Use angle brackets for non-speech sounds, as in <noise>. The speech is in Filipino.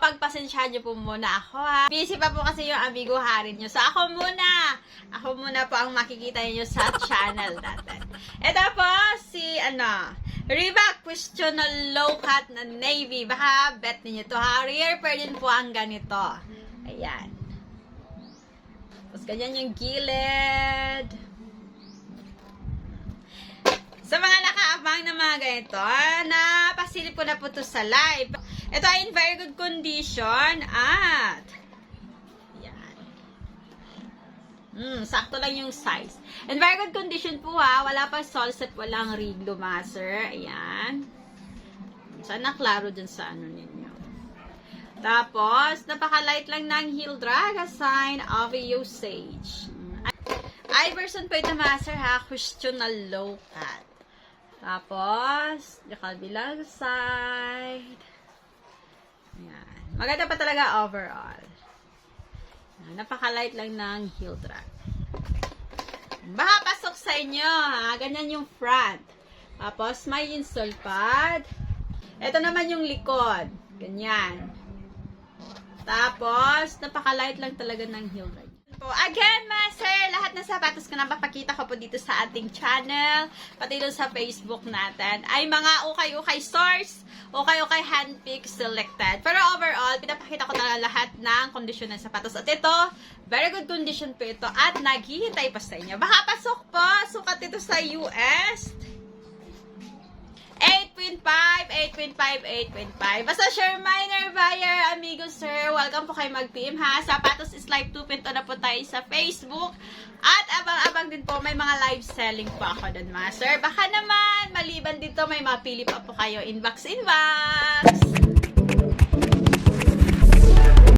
pagpasensyahan niyo po muna ako ha. Busy pa po kasi yung amigo harin niyo. So ako muna. Ako muna po ang makikita niyo sa <laughs> channel natin. Ito po si ano, Reebok question na low cut na navy. Baka bet niyo to ha. Rare pa din po ang ganito. Ayan. Tapos ganyan yung gilid. Sa mga nakaabang na mga ganito, ah, napasilip ko na po to sa live. Ito ay in very good condition at yan. Hmm, sakto lang yung size. In very good condition po ha. Wala pa solset, walang riglo, mga sir. Ayan. Sana klaro dyan sa ano ninyo. Tapos, napaka-light lang ng heel drag, a sign of usage. Hmm. Iverson po ito, master ha. Question na low cut. Tapos, yung kabilang side. Ayan. Maganda pa talaga overall. Ayan, Napaka-light lang ng heel drag. Baka pasok sa inyo, ha? Ganyan yung front. Tapos, may install pad. Ito naman yung likod. Ganyan. Tapos, napaka-light lang talaga ng heel drag. Po. Again, master, lahat ng sapatos ko na papakita ko po dito sa ating channel, pati doon sa Facebook natin, ay mga ukay-ukay stores, ukay-ukay handpick selected. Pero overall, pinapakita ko na lahat ng kondisyon ng sapatos. At ito, very good condition po ito at naghihintay pa sa inyo. Baka pasok po, sukat ito sa US. 8.5, 8.5, 8.5. Basta sure minor buyer, amigo sir, welcome po kayo mag-PM ha. Sapatos is live 2.0 na po tayo sa Facebook. At abang-abang din po, may mga live selling po ako doon mga sir. Baka naman, maliban dito, may mapili pa po kayo inbox inbox.